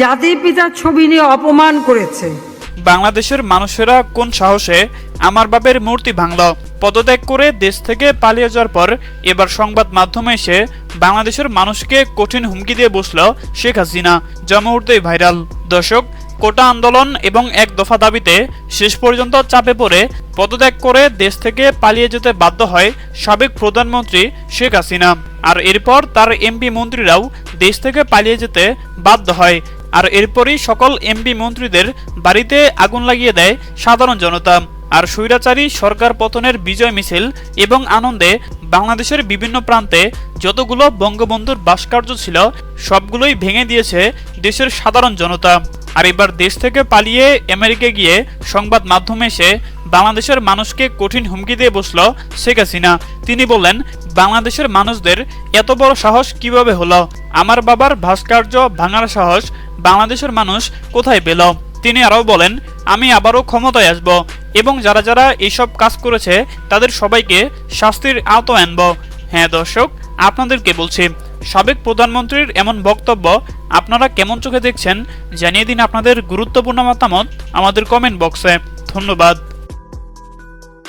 জাতির পিতার ছবি নিয়ে অপমান করেছে। বাংলাদেশের মানুষেরা কোন সাহসে আমার বাবের মূর্তি ভাঙল? পদত্যাগ করে দেশ থেকে পালিয়ে যাওয়ার পর এবার সংবাদ মাধ্যমে এসে বাংলাদেশের মানুষকে কঠিন হুমকি দিয়ে বসল শেখ হাসিনা। যা ভাইরাল। দর্শক, কোটা আন্দোলন এবং এক দফা দাবিতে শেষ পর্যন্ত চাপে পড়ে পদত্যাগ করে দেশ থেকে পালিয়ে যেতে বাধ্য হয় সাবেক প্রধানমন্ত্রী শেখ হাসিনা। আর এরপর তার এমপি মন্ত্রীরাও দেশ থেকে পালিয়ে যেতে বাধ্য হয়। আর এরপরই সকল এমপি মন্ত্রীদের বাড়িতে আগুন লাগিয়ে দেয় সাধারণ জনতা। আর স্বৈরাচারী সরকার পতনের বিজয় মিছিল এবং আনন্দে বাংলাদেশের বিভিন্ন প্রান্তে যতগুলো বঙ্গবন্ধুর ভাস্কর্য ছিল, সবগুলোই ভেঙে দিয়েছে দেশের সাধারণ জনতা। আর এবার দেশ থেকে পালিয়ে আমেরিকা গিয়ে সংবাদ মাধ্যমে এসে বাংলাদেশের মানুষকে কঠিন হুমকি দিয়ে বসল শেখ হাসিনা। তিনি বললেন, বাংলাদেশের মানুষদের এত বড় সাহস কীভাবে হলো? আমার বাবার ভাস্কর্য ভাঙার সাহস বাংলাদেশের মানুষ কোথায় পেল? তিনি আরও বলেন, আমি আবারও ক্ষমতায় আসব এবং যারা যারা এইসব কাজ করেছে, তাদের সবাইকে শাস্তির আওতায় আনব। হ্যাঁ দর্শক, আপনাদেরকে বলছি, সাবেক প্রধানমন্ত্রীর এমন বক্তব্য আপনারা কেমন চোখে দেখছেন জানিয়ে দিন আপনাদের গুরুত্বপূর্ণ মতামত আমাদের কমেন্ট বক্সে ধন্যবাদ।